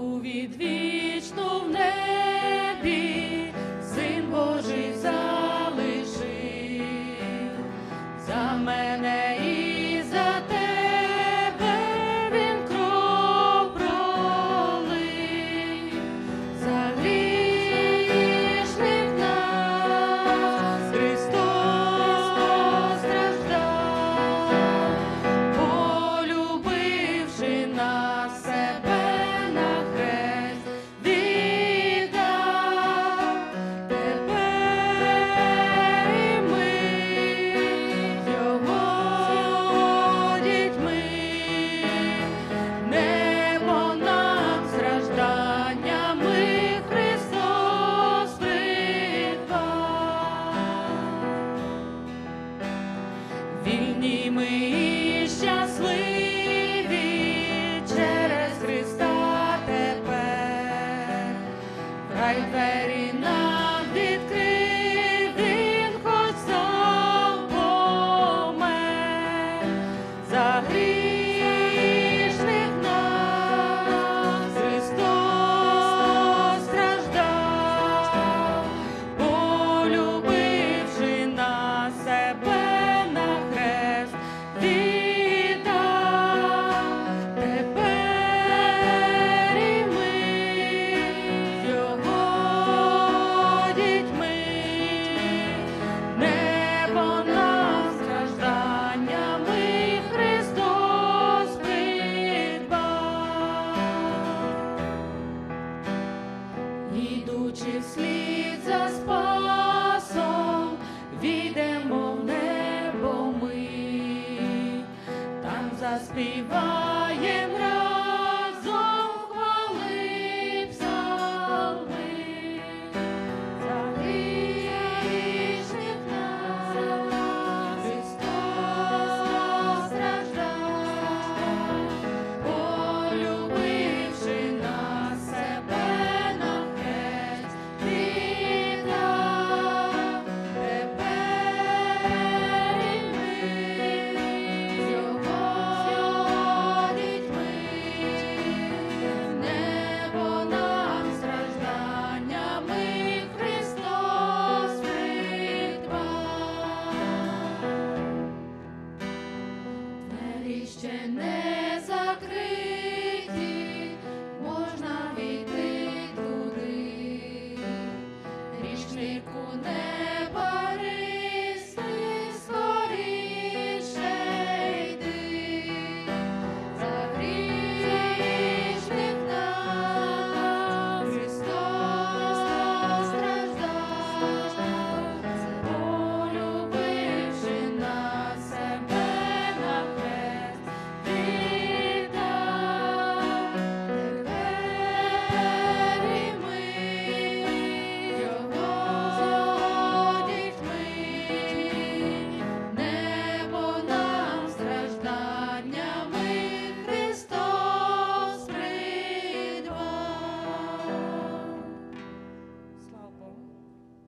у відвічну. вільні ми і щасливі через Христа тепер. ідучи вслід за спасом, війдемо в небо ми, там заспіваємо.